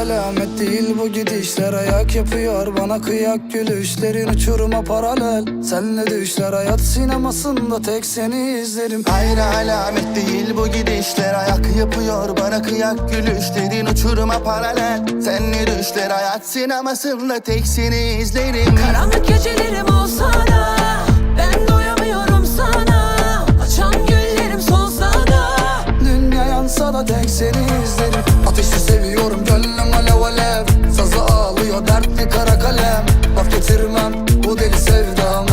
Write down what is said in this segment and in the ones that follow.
alamet değil bu gidişler. Ayak yapıyor bana kıyak gülüşlerin uçuruma paralel. Senle düşler hayat sinemasında tek seni izlerim. Hayra alamet değil bu gidişler. Ayak yapıyor bana kıyak gülüşlerin uçuruma paralel. Senli düşler hayat sinemasında tek seni izlerim. Karanlık gecelerim olsa da Da tek seni izlerim. Ateşi seviyorum gönlüm alev alev. Sazı ağlıyor dertli kara kalem. Laf getirmem bu deli sevdama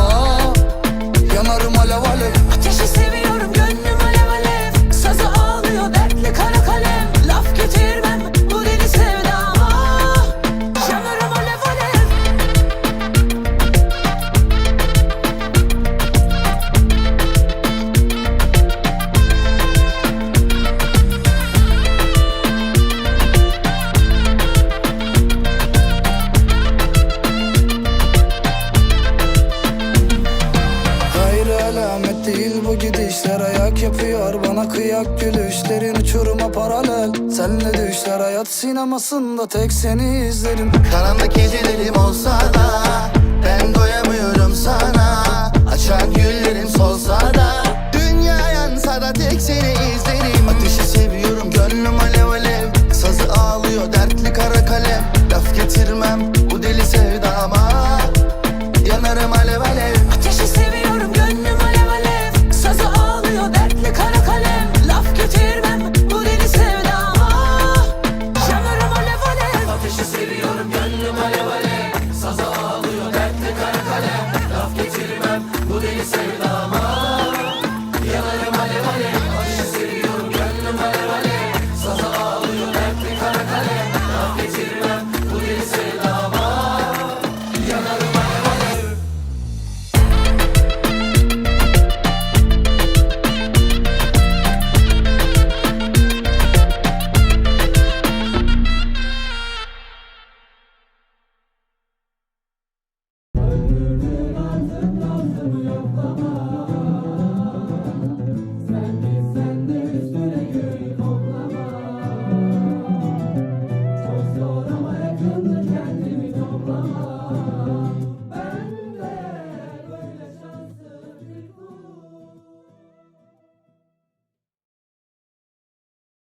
yapıyor bana kıyak gülüşlerin uçuruma paralel. Senle düşler hayat sinemasında tek seni izlerim. Karanlık gecelerim olsa seviyorum. Gönlüm alev alev Saza ağlıyor dertte kara kalem Laf getirmem bu deli sevdama.